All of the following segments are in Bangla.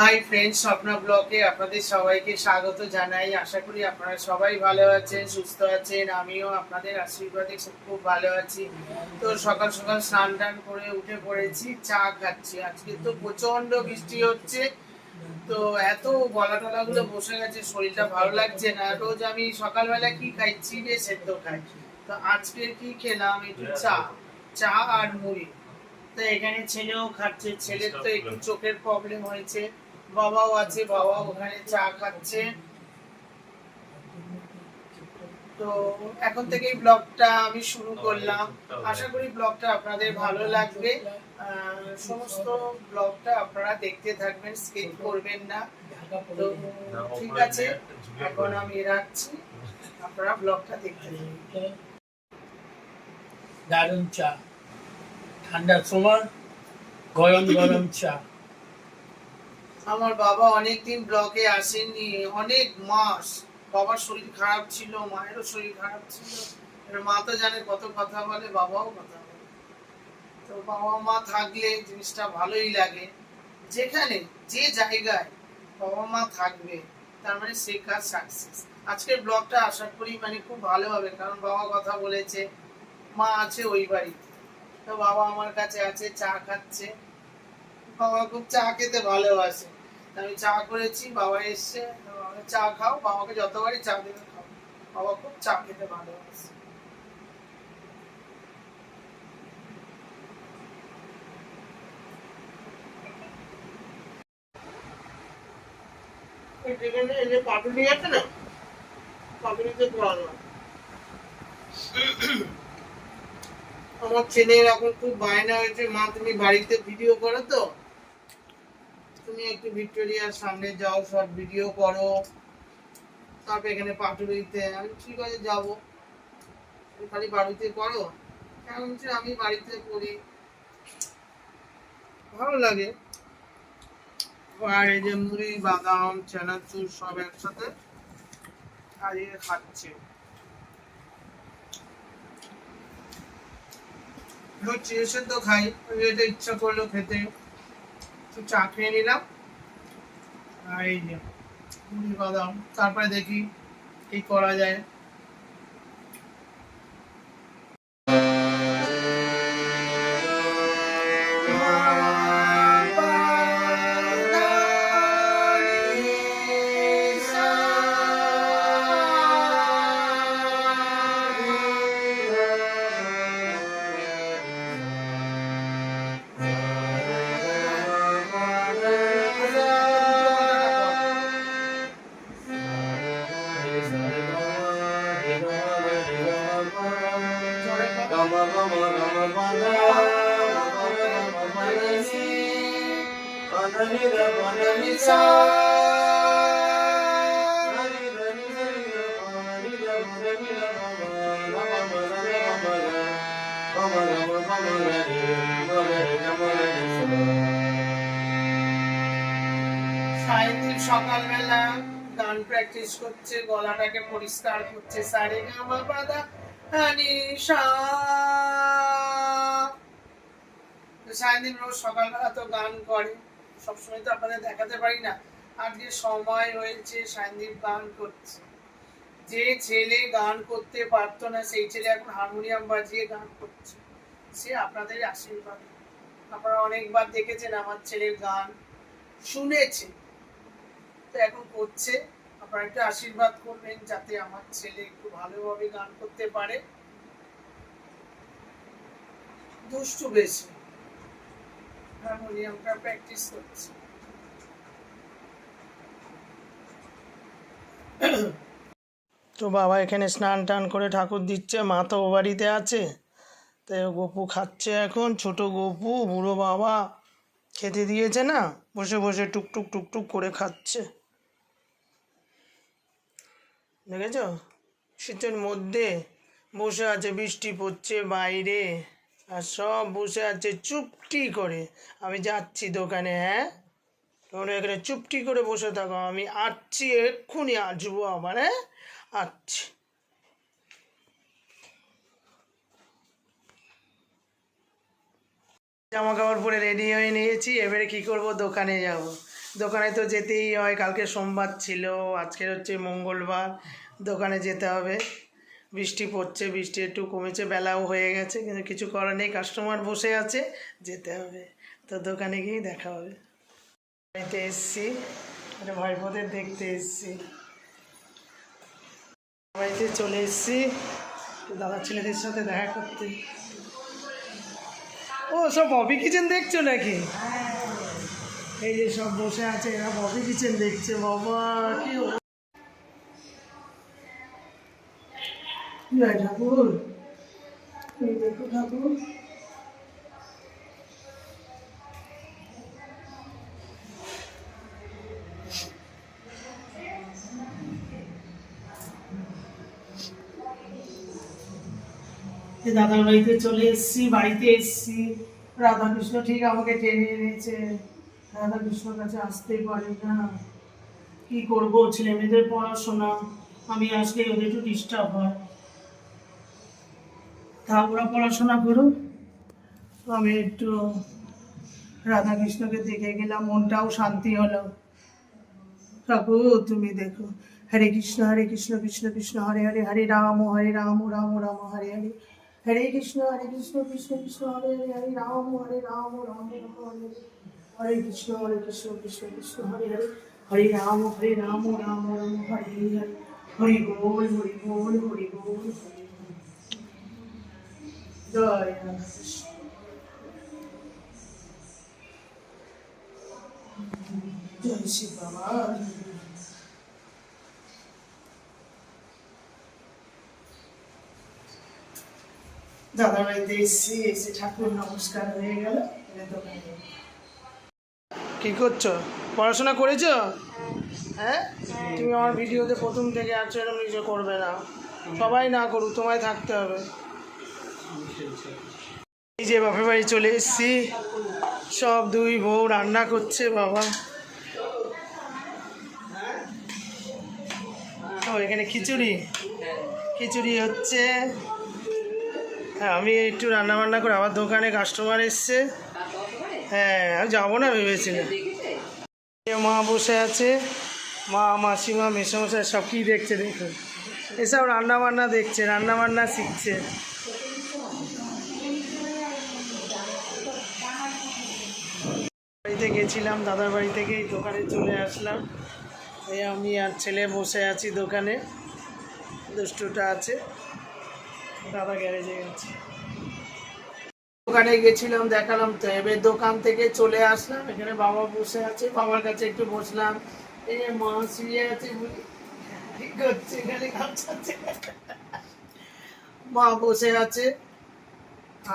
হাই ফ্রেন্ডস স্বপ্ন ব্লকে আপনাদের সবাইকে স্বাগত জানাই। আশা করি আপনারা সবাই ভালো আছেন সুস্থ আছেন আমিও আপনাদের আশীর্বাদে খুব ভালো আছি। তো সকাল সকাল স্নান টান করে উঠে পড়েছি চা খাচ্ছি। আজকে তো প্রচণ্ড বৃষ্টি হচ্ছে তো এত গলা টলা গুলো বসে গেছে শরীরটা ভালো লাগছে না। রোজ আমি সকালবেলা কি খাই? চিড়ে সেদ্ধ খাই। তো আজকে কি খেলাম? একটু চা চা আর মুড়ি। তো এখানে ছেলেও খাচ্ছে ছেলের তো একটু চোখের প্রবলেম হয়েছে। বাবাও আছে বাবা ওখানে চা খাচ্ছে। তো এখন থেকেই ব্লগটা আমি শুরু করলাম। আশা করি ব্লগটা আপনাদের ভালো লাগবে। সমস্ত ব্লগটা আপনারা দেখতে থাকবেন, স্কিপ করবেন না। তো ঠিক আছে, এখন আমি রাখছি। আপনারা ব্লগটা দেখতে থাকুন দারুণ চা। ঠান্ডার সময় গরম গরম চা। আমার বাবা অনেকদিন ব্লকে আসেননি, অনেক মাস। বাবার শরীর খারাপ ছিল, মায়েরও শরীর খারাপ ছিল। মা তো জানে কত কথা বলে, বাবাও কথা বলে। তো বাবা মা থাকলে জিনিসটা ভালোই লাগে। যেখানে, যে জায়গায় বাবা মা থাকবে, তার মানে সে কাজ সাকসেস আজকের ব্লগটা আশা করি মানে খুব ভালো হবে, কারণ বাবা কথা বলেছে, মা আছে ওই বাড়িতে। তো বাবা আমার কাছে আছে, চা খাচ্ছে। বাবা খুব চা খেতে ভালোবাসে। আমি চা করেছি, বাবা এসছে চা খাও, বাবাকে যতবারই চা দেবে খাও। বাবা খুব চা খেতে ভালোবাসে। আছে না? আমার ছেলের এখন খুব বায়না হয়েছে, মা তুমি বাড়িতে ভিডিও করো তো। তুমি একটু ভিক্টোরিয়ার সামনে যাও শর্ট ভিডিও করো। তারপর এখানে পাটুরিতে আমি ঠিক আছে, যাব। খালি বাড়িতে করো। এখন বলছে আমি বাড়িতে করি। ভালো লাগে। আর এই যে মুড়ি, বাদাম, চানাচুর সব একসাথে খাইয়ে খাচ্ছে। লুচি সেদ্ধ খাই এটা ইচ্ছা করল খেতে। একটু চা খেয়ে নিলাম। আর এই যে বাদাম তারপরে দেখি কি করা যায়। পরিষ্কার করছে সারে গামা পাদা হানিসা সারাদিন রোজ সকালবেলা তো গান করে, সবসময় তো আপনাদের দেখাতে পারি না। আজকে সময় হয়েছে সায়নদীপ গান করছে যে ছেলে গান করতে পারতো না, সেই ছেলে এখন হারমোনিয়াম বাজিয়ে গান করছে। সে আপনাদের আশীর্বাদ। আপনারা অনেকবার দেখেছেন আমার ছেলের গান, শুনেছে। তো এখন করছে। আপনারা আশীর্বাদ করবেন যাতে আমার ছেলে একটু ভালোভাবে গান করতে পারে। দুষ্টু বেশি। হারমোনিয়ামটা প্র্যাকটিস করছে। তো বাবা এখানে স্নান টান করে ঠাকুর দিচ্ছে, মা তো ও বাড়িতে আছে। তো গপু খাচ্ছে এখন, ছোট গপু, বুড়ো বাবা খেতে দিয়েছে না? বসে বসে টুকটুক টুকটুক করে খাচ্ছে। দেখেছ? শীতের মধ্যে বসে আছে, বৃষ্টি পড়ছে বাইরে আর সব বসে আছে চুপটি করে। আমি যাচ্ছি দোকানে হ্যাঁ? তোমরা এখানে চুপটি করে বসে থাকো। আমি আসছি, এক্ষুনি আসব আবার হ্যাঁ? আসছি। জামা কাপড় পরে রেডি হয়ে নিয়েছি, এবারে কি করব? দোকানে যাব। দোকানে তো যেতেই হয়, কালকে সোমবার ছিল, আজকের হচ্ছে মঙ্গলবার, দোকানে যেতে হবে। বৃষ্টি পড়ছে, বৃষ্টি একটু কমেছে, বেলাও হয়ে গেছে, কিন্তু কিছু করার নেই কাস্টমার বসে আছে, যেতে হবে। তো দোকানে গিয়েই দেখা হবে। বাড়িতে এসছি একটা ভাইপোদের দেখতে এসছি। বাড়িতে চলে এসছি দাদা ছেলেদের সাথে দেখা করতে। ও, সব ববি কিচেন দেখছ নাকি? এই যে সব বসে আছে, এরা ববি কিচেন দেখছে, বাবা, কি জয় ঠাকুর। এই দাদার বাড়িতে চলে এসেছি, বাড়িতে এসেছি। রাধাকৃষ্ণ ঠিক আমাকে টেনে এনেছে। রাধাকৃষ্ণর কাছে আসতেই পারি না। কি করব ছেলে মেয়েদের পড়াশোনা? আমি আসলে ওদের একটু ডিস্টার্ব হয়। তা ওরা পড়াশোনা করুক। আমি একটু রাধাকৃষ্ণকে দেখে গেলাম, মনটাও শান্তি হলো। ঠাকুর তুমি দেখো। হরে কৃষ্ণ হরে কৃষ্ণ কৃষ্ণ কৃষ্ণ, হরে হরে হরে রাম হরে রাম রাম রাম, হরে হরে। হরে কৃষ্ণ হরে কৃষ্ণ কৃষ্ণ কৃষ্ণ, হরে হরে হরে রাম হরে রাম রাম রাম, হরে হরে। হরে কৃষ্ণ হরে কৃষ্ণ কৃষ্ণ কৃষ্ণ, হরে হরে। হরে রাম হরে রাম রাম রাম, হরে হরে। হরি বল হরি বল হরি বল। হরি। জয় এসেছি, এসে ঠাকুর নমস্কার হয়ে গেল। কি করছ? পড়াশোনা করেছ? হ্যাঁ? তুমি আমার ভিডিওতে প্রথম থেকে আছো এরকম নিজে করবে না। সবাই না করুক তোমায় থাকতে হবে। এই যে বাপের বাড়ি চলে এসেছি। সব দুই বউ রান্না করছে বাবা। ও এখানে খিচুড়ি। খিচুড়ি হচ্ছে হ্যাঁ আমি একটু রান্না বান্না করে আবার দোকানে কাস্টমার এসছে। হ্যাঁ আমি যাব না ভেবেছিলাম। মা বসে আছে, মা, মাসিমা, মেসমশাই সব কী দেখছে দেখুন। এসব রান্না বান্না দেখছে রান্না বান্না শিখছে। বাড়িতে গেছিলাম, দাদার বাড়ি থেকে এই দোকানে চলে আসলাম। এই আমি আর ছেলে বসে আছি দোকানে, দুষ্টুটা আছে, দাদা গ্যারেজে গেছে। দোকানে গেছিলাম, দেখালাম। তো এবার দোকান থেকে চলে আসলাম। এখানে বাবা বসে আছে। বাবার কাছে একটু বসলাম। এই মা শুয়ে আছে। মা বসে আছে।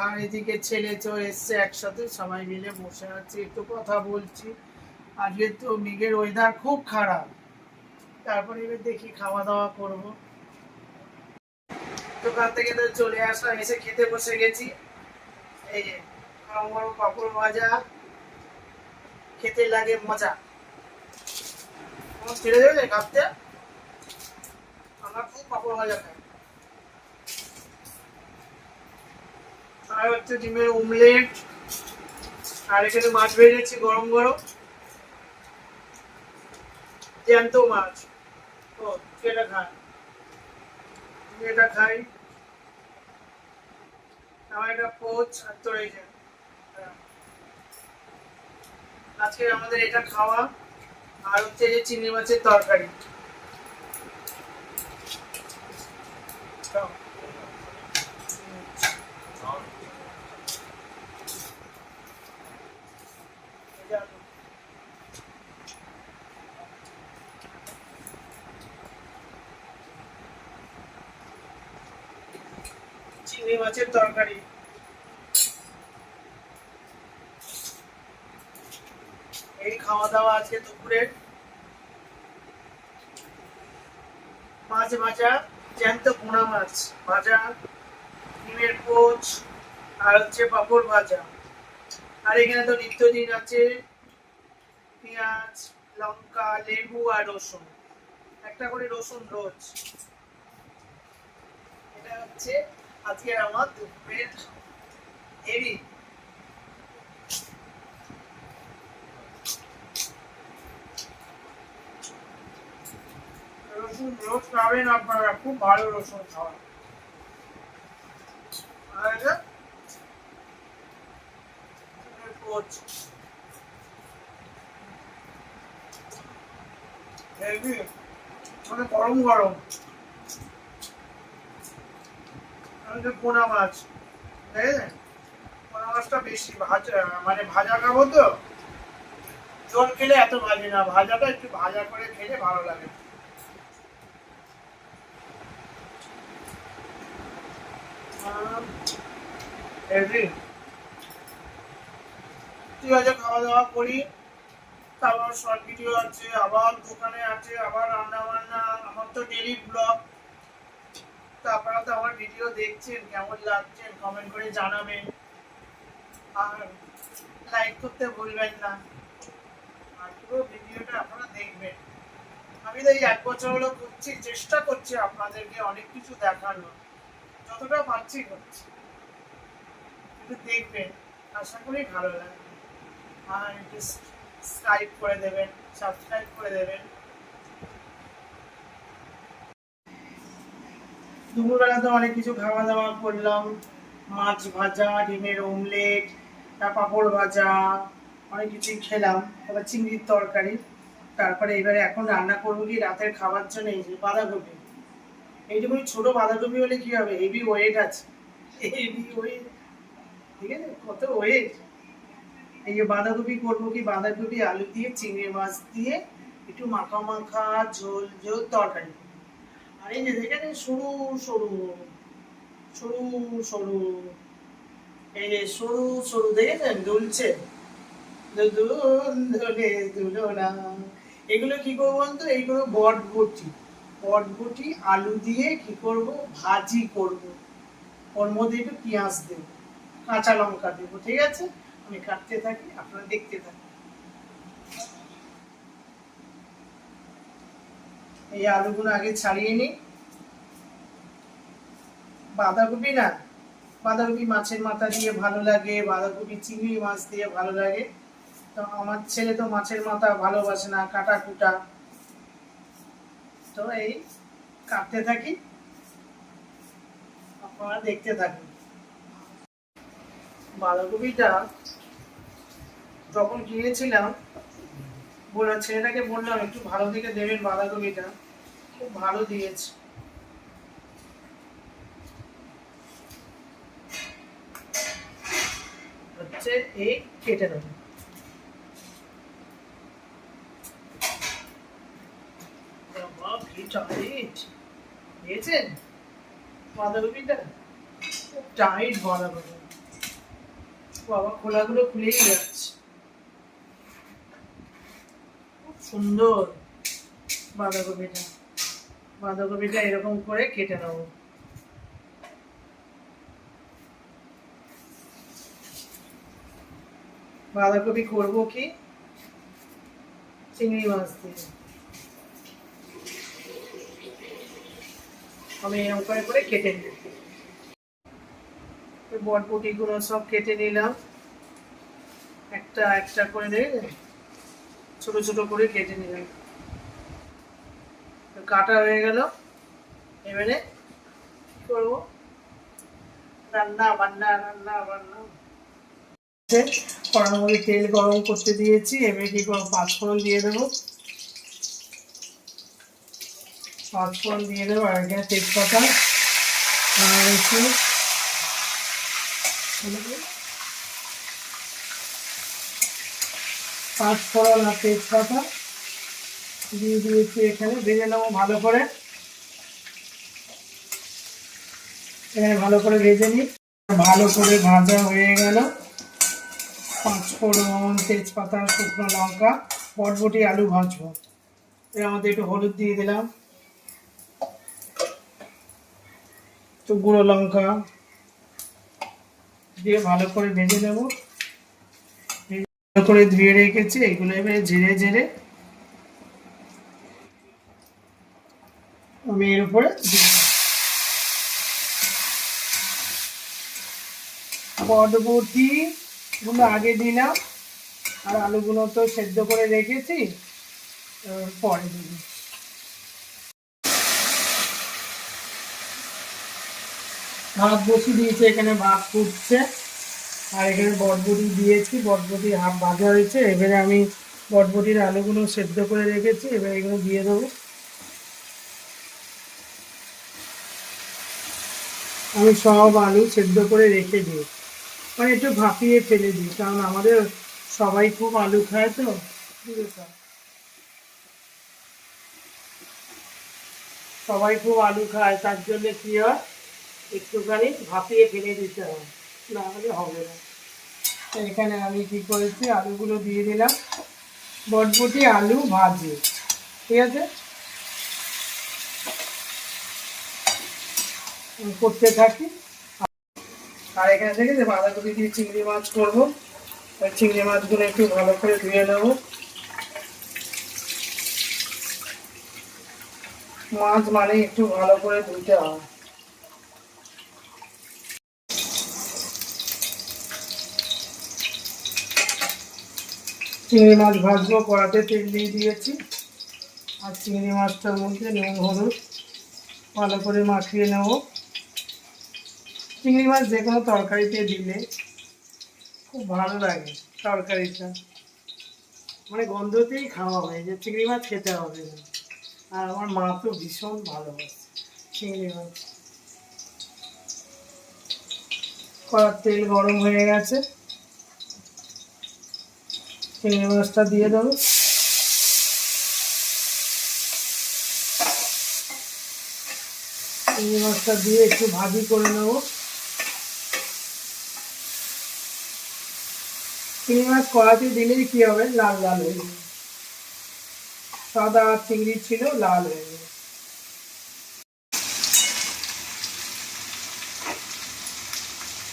আর এদিকে ছেলে তো এসছে একসাথে। সবাই মিলে বসে আছি। একটু কথা বলছি। আজকে তো মেঘের ওয়েদার খুব খারাপ। তারপরে এবার দেখি খাওয়া দাওয়া করব। দোকান থেকে তো চলে আসলাম। এসে খেতে বসে গেছি। খেতে লাগে মজা। ছেড়ে দেবে কাঁপতে আমার খুব পাপড় ভাজা খাই। আর হচ্ছে ডিমের অমলেট আর এখানে মাছ ভেজেছি, গরম গরম। জ্যান্ত মাছ। ও সেটা খাই। এটা খাই। আমার এটা পোচ আর তোর যায়। আজকে আমাদের এটা খাওয়া আর হচ্ছে যে চিংড়ি মাছের তরকারি চিংড়ি মাছের তরকারি। এই খাওয়া দাওয়া আজকে দুপুরের মাছ ভাজা, জ্যান্ত পোনা মাছ। ভাজা, ডিমের পোচ, আর হচ্ছে পাঁপড় ভাজা। আর এখানে তো নিত্যদিন আছে পেঁয়াজ, লঙ্কা, লেবু আর রসুন। একটা করে রসুন রোজ। এটা হচ্ছে আজকের আমার দুপুরের এরি রসুন রোজ খাবেন আপনারা, খুব ভালো রসুন খাওয়ান। মানে গরম গরম। পোনা মাছ দেখেছেন পোনা মাছটা বেশি ভাজা মানে ভাজা খাব তো। জল খেলে এত ভাজে না, ভাজাটা একটু ভাজা করে খেলে ভালো লাগে। ঠিক আছে, খাওয়া দাওয়া করি। তারপর শর্ট ভিডিও আছে, আবার দোকানে আছে, আবার রান্না বান্না আমার তো ডেলি ব্লগ তো আপনারা তো আমার ভিডিও দেখছেন, কেমন লাগছেন কমেন্ট করে জানাবেন। আর লাইক করতে ভুলবেন না। আর পুরো ভিডিওটা আপনারা দেখবেন। আমি তো এই এক বছর হলো করছি, চেষ্টা করছি আপনাদেরকে অনেক কিছু দেখানো যতটা পারছি করছি। কিন্তু দেখবেন, আশা করি ভালো লাগবে। আর সাবস্ক্রাইব করে দেবেন সাবস্ক্রাইব করে দেবেন। দুপুরবেলা তো অনেক কিছু খাওয়া দাওয়া করলাম। মাছ ভাজা, ডিমের অমলেট তার পাঁপড় ভাজা, অনেক কিছুই খেলাম। তারপর চিংড়ির তরকারি। তারপরে এবারে এখন রান্না করব কি? রাতের খাবার জন্য এই যে বাঁধাকপি। এইটুকুনি ছোট বাঁধাকপি হলে কি হবে? হেভি ওয়েট আছে। হেভি ওয়েট ঠিক আছে? কত ওয়েট এই যে বাঁধাকপি করব কি? বাঁধাকপি, আলু দিয়ে, চিংড়ি মাছ দিয়ে, একটু মাখা মাখা ঝোল ঝোল তরকারি। আর এই যে দেখেন সরু সরু সরু সরু, এই যে সরু সরু দেখেছেন? দুলছে। দোলে দুলনা এগুলো কি করব বলতো? এইগুলো বটবটি বটবটি আলু দিয়ে কি করব? ভাজি করব। ওর মধ্যে একটু পেঁয়াজ দেবো। কাঁচা লঙ্কা দেবো, ঠিক আছে? আমি কাটতে থাকি, আপনারা দেখতে থাকুন। এই আলুগুলো আগে ছাড়িয়ে নিই। বাঁধাকপি না, বাঁধাকপি মাছের মাথা দিয়ে ভালো লাগে, বাঁধাকপি চিংড়ি মাছ দিয়ে ভালো লাগে। তো আমার ছেলে তো মাছের মাথা ভালোবাসে না কাটা কুটা তো এই কাটতে থাকি, আপনারা দেখতে থাকুন। বাঁধাকপিটা যখন কিনেছিলাম বললাম ছেলেটাকে বললাম, একটু ভালো থেকে দেবেন বাঁধাকপিটা। খুব ভালো দিয়েছে। হচ্ছে এই কেটে দিয়েছেন? বাঁধাকপিটা? টাইট বাঁধাকপি। বাবা, খোলাগুলো খুলেই যাচ্ছে খুব সুন্দর বাঁধাকপিটা। বাঁধাকপিটা এরকম করে কেটে নেব। বাঁধাকপি করব কি? চিংড়ি মাছ দিয়ে। আমি এরকম করে করে কেটে নিই বটবটিগুলো সব কেটে নিলাম। একটা একটা করে নেই ছোট ছোট করে কেটে নিলাম। কাটা হয়ে গেল। এবারে করব? রান্না, বান্না রান্না, বান্না। কড়ার মধ্যে তেল গরম করতে দিয়েছি। এবারে কি করব? পাঁচফোড়ন দিয়ে দেবো। পাঁচফোড়ন দিয়ে দেবো আর তেজপাতা। আর একটু পাঁচফোড়ন আর তেজপাতা দিয়ে দিয়েছি এখানে, ভেজে নেব ভালো করে। এখানে ভালো করে ভেজে নিই। ভালো করে ভাজা হয়ে গেল। পাঁচফোড়ন তেজপাতা, শুকনো লঙ্কা, বটবটি, আলু ভাজবো। এর মধ্যে একটু হলুদ দিয়ে দিলাম। একটু গুঁড়ো লঙ্কা দিয়ে ভালো করে ভেজে নেব। করে ধুয়ে রেখেছি, এগুলো এবারে আমি এর উপরে গুলো আগে দিলাম, আর আলুগুলো তো সেদ্ধ করে রেখেছি পরে দিবি। ভাত বসিয়ে দিয়েছে, এখানে ভাত ফুটছে। আর এখানে বটবটি দিয়েছি, বটবটি হাফ ভাজা হয়েছে। এবারে আমি বটবটির আলুগুলো সেদ্ধ করে রেখেছি, এবার এগুলো দিয়ে দেবো। আমি সব আলু সেদ্ধ করে রেখে দিই। মানে একটু ভাপিয়ে ফেলে দিই, কারণ আমাদের সবাই খুব আলু খায় তো সবাই খুব আলু খায়, তার জন্য কি হয়? একটুখানি ভাপিয়ে ফেলে দিতে হয়। না হলে হবে না। এখানে আমি কি করেছি? আলুগুলো দিয়ে দিলাম। বটবটি, আলু, ভাজি। ঠিক আছে? করতে থাকি। আর এখানে থেকে যে বাঁধাকপি দিয়ে চিংড়ি মাছ করব। ওই চিংড়ি মাছগুলো একটু ভালো করে ধুয়ে নেব। মাছ মানে একটু ভালো করে ধুতে হয় চিংড়ি মাছ ভাজবো, কড়াতে তেল দিয়ে দিয়েছি। আর চিংড়ি মাছটার মধ্যে নুন, হলুদ ভালো করে মাখিয়ে নেব। চিংড়ি মাছ যে কোনো তরকারিতে দিলে খুব ভালো লাগে তরকারিটা। মানে গন্ধতেই খাওয়া হয় যে চিংড়ি মাছ খেতে হবে না। আর আমার মা তো ভীষণ ভালোবাসে চিংড়ি মাছ। কড়ার তেল গরম হয়ে গেছে। চিংড়ি মাছটা দিয়ে দেবো। চিংড়ি মাছটা দিয়ে একটু ভাজি করে নেব। চিংড়ি মাছ কড়াতে দিলেই কি হবে? লাল লাল হয়ে যাবে। সাদা চিংড়ি ছিল, লাল হয়ে যাবে।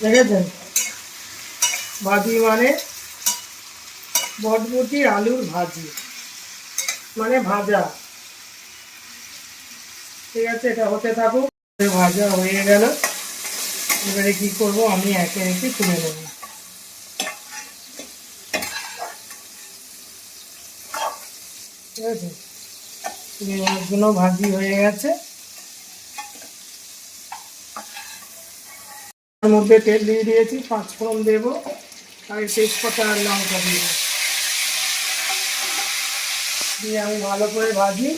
দেখেছেন? ভাজি মানে বটবটি আলুর ভাজি। মানে ভাজা। ঠিক আছে, এটা হতে থাকুক। ভাজা হয়ে গেল। এবারে কি করব? আমি একে একে তুলে নেব। ঠিক আছে? মাছগুলো ভাজি হয়ে গেছে। তার মধ্যে তেল দিয়ে দিয়েছি, পাঁচ ফোড়ন দেবো। আর তেজপাতা আর লঙ্কা দিয়ে দিয়ে আমি ভালো করে ভাজি।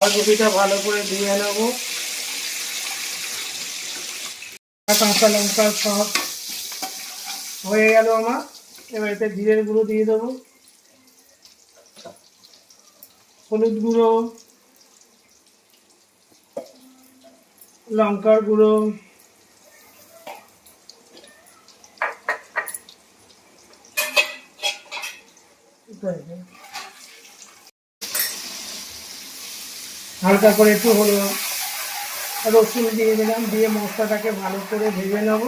বাঁধাকপিটা ভালো করে দিয়ে নেব। কাঁচা লঙ্কা সব হয়ে গেল আমার। এবার এতে জিরের গুঁড়ো দিয়ে দেবো। হলুদ গুঁড়ো, লঙ্কার গুঁড়ো। হালকা করে একটু হলো রসুন দিয়ে দিলাম, দিয়ে মশলাটাকে ভালো করে ভেজে নেব।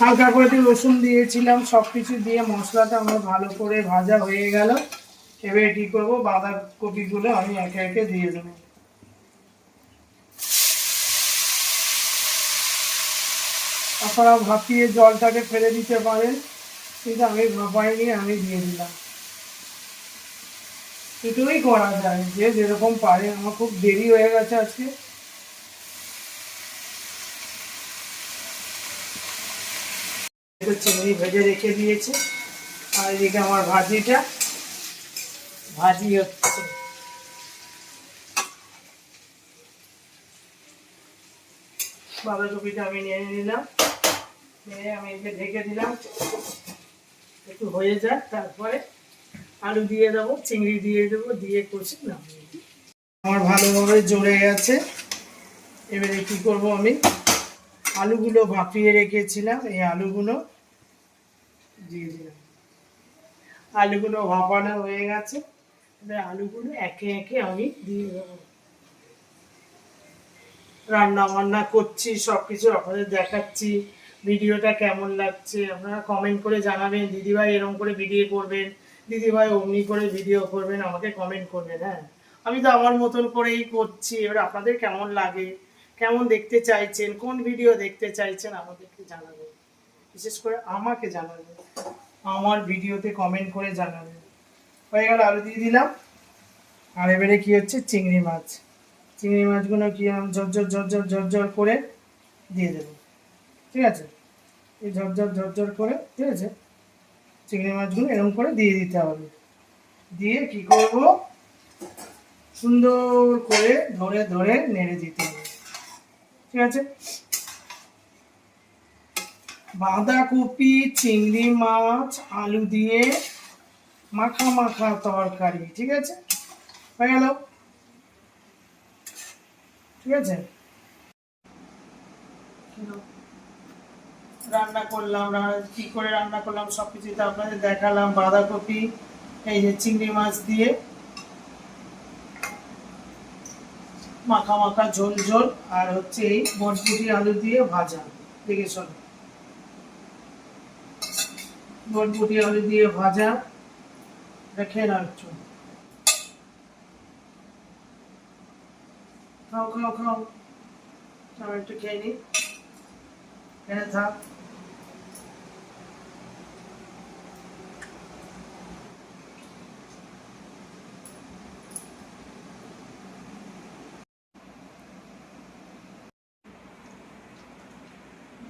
হালকা করে একটু রসুন দিয়েছিলাম সব কিছু দিয়ে মশলাটা আমার ভালো করে ভাজা হয়ে গেল। এবারে কী করব, বাঁধাকপিগুলো আমি একে একে দিয়ে দেবো। আপনারা ভাপিয়ে জলটাকে ফেলে দিতে পারেন, কিন্তু আমি ভাপাইনি, আমি দিয়ে দিলাম। দুটোই করা যায়, যে যেরকম পারে। আমার খুব দেরি হয়ে গেছে আজকে। চিংড়ি ভেজে রেখে দিয়েছে। আর এদিকে আমার ভাজিটা। ভাজি হচ্ছে। বাঁধাকপিটা আমি নিয়ে নিলাম। নিয়ে আমি একে ঢেকে দিলাম। একটু হয়ে যাক তারপরে। আলু দিয়ে দেবো, চিংড়ি দিয়ে দেবো, দিয়ে কষি নামিয়ে। আমার ভালোভাবে জড়ে গেছে। এবারে কি করব আমি? আলুগুলো ভাপিয়ে রেখেছিলাম, এই আলুগুলো। দিয়ে দিলাম। আলুগুলো ভাপানো হয়ে গেছে। এবার আলুগুলো একে একে আমি দিয়ে দেবো। রান্না বান্না করছি সব কিছু আপনাদের দেখাচ্ছি। ভিডিওটা কেমন লাগছে, আপনারা কমেন্ট করে জানাবেন। দিদিভাই এরকম করে ভিডিও করবেন। দিদিভাই অমনি করে ভিডিও করবেন, আমাকে কমেন্ট করবেন হ্যাঁ? আমি তো আমার মতন করেই করছি। এবার আপনাদের কেমন লাগে? কেমন দেখতে চাইছেন? কোন ভিডিও দেখতে চাইছেন? আমাদেরকে জানাবেন। বিশেষ করে আমাকে জানাবেন। আমার ভিডিওতে কমেন্ট করে জানাবেন। হয়ে গেল, আলু দিয়ে দিলাম। আর এবারে কি হচ্ছে? চিংড়ি মাছ। চিংড়ি মাছগুলো কি ঝরঝর ঝরঝর ঝরঝর করে দিয়ে দেবো। ঠিক আছে? এই ঝরঝর ঝরঝর করে, ঠিক আছে? চিংড়ি মাছগুলো এরকম করে দিয়ে দিতে হবে। দিয়ে কি করব? সুন্দর করে ধরে ধরে নেড়ে দিতে হবে। ঠিক আছে? বাঁধাকপি, চিংড়ি মাছ, আলু দিয়ে মাখা মাখা তরকারি, ঠিক আছে? হয়ে গেল। ঠিক আছে? রান্না করলাম কি করে রান্না করলাম সব কিছুই তো আপনাদের দেখালাম, বাঁধাকপি, এই যে চিংড়ি মাছ দিয়ে। মাখা মাখা ঝোল ঝোল, আর হচ্ছে এই বটবুটি আলু দিয়ে ভাজা, দেখে শোনো। বটবুটি আলু দিয়ে ভাজা না একটু। খাও খাও খাও। আমি একটু খেয়ে নিই এখানে থাক।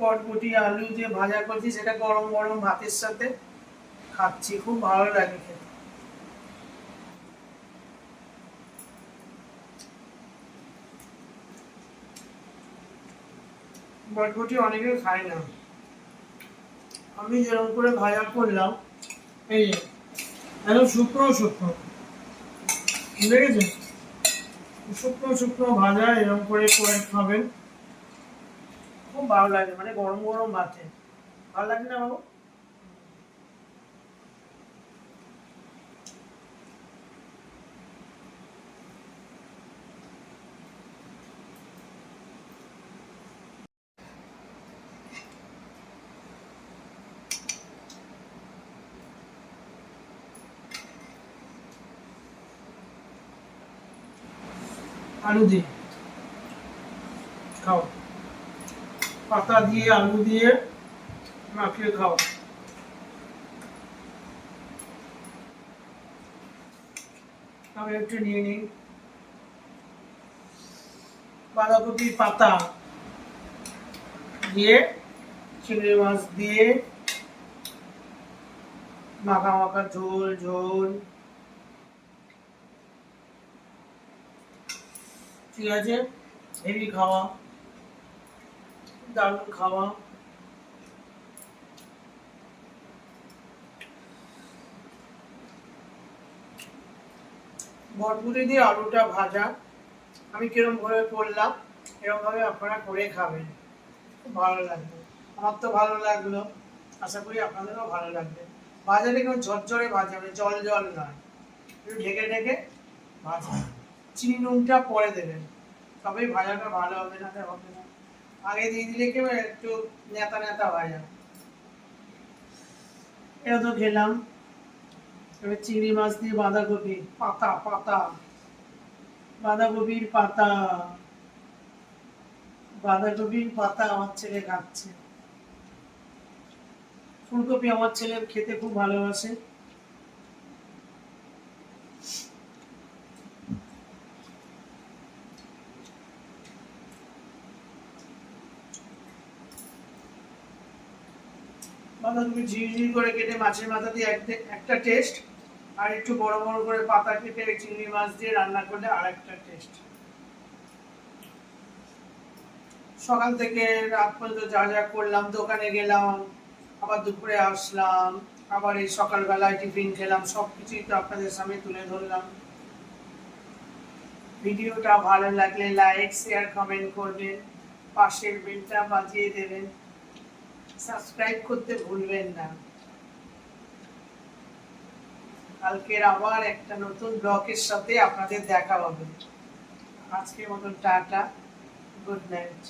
বটবটি আলু যে ভাজা করছি, সেটা গরম গরম ভাতের সাথে খাচ্ছি। খুব ভালো লাগে খেতে। বটবটি অনেকে খায় না। আমি যেরকম করে ভাজা করলাম, এই একদম শুকনো শুকনো। দেখেছেন? শুকনো শুকনো ভাজা, এরকম করে করে খাবেন। খুব ভালো লাগে মানে গরম গরম ভাতে ভালো লাগে না বাবু? আলু দিয়ে খাও পাতা দিয়ে আলু দিয়ে মাখিয়ে খাও। আমি একটু নিয়ে নিই। বাঁধাকপির পাতা দিয়ে, চিংড়ি মাছ দিয়ে, মাখা মাখা ঝোল ঝোল। ঠিক আছে? হেভি খাওয়া। দারুণ খাওয়া। বটবুটি দিয়ে আলুটা ভাজা। আমি কিরম ভাবে করলাম এরকম ভাবে আপনারা করে খাবেন। খুব ভালো লাগবে। আমার তো ভালো লাগল। আশা করি আপনাদেরও ভালো লাগবে। ভাজাটা কেমন ঝরঝরে ভাজা হবে জল জল নয়। একটু ঢেকে ঢেকে ভাজা। চিনি নুনটা পরে দেবেন। তবেই ভাজাটা ভালো হবে না হবে না। আগে দিয়ে দিলে কি একটু নেতা নেতা ভাজা এটা তো খেলাম। এবার চিংড়ি মাছ দিয়ে বাঁধাকপি, পাতা পাতা। বাঁধাকপির পাতা। বাঁধাকপির পাতা আমার ছেলে খাচ্ছে ফুলকপি আমার ছেলে খেতে খুব ভালোবাসে। বাঁধাকপি ঝিরিঝিরি করে কেটে মাছের মাথা দিয়ে একটা টেস্ট আর একটু বড় বড় করে পাতা কেটে চিংড়ি মাছ দিয়ে রান্না করলে আর একটা টেস্ট সকাল থেকে রাত পর্যন্ত যা যা করলাম, দোকানে গেলাম, আবার দুপুরে আসলাম, আবার এই সকালবেলায় টিফিন খেলাম সব কিছুই তো আপনাদের সামনে তুলে ধরলাম। ভিডিওটা ভালো লাগলে লাইক শেয়ার কমেন্ট করবেন, পাশের বেলটা বাজিয়ে দেবেন। সাবস্ক্রাইব করতে ভুলবেন না। কালকের আবার একটা নতুন ব্লকের সাথে আপনাদের দেখা হবে। আজকের মতন টাটা, গুড নাইট।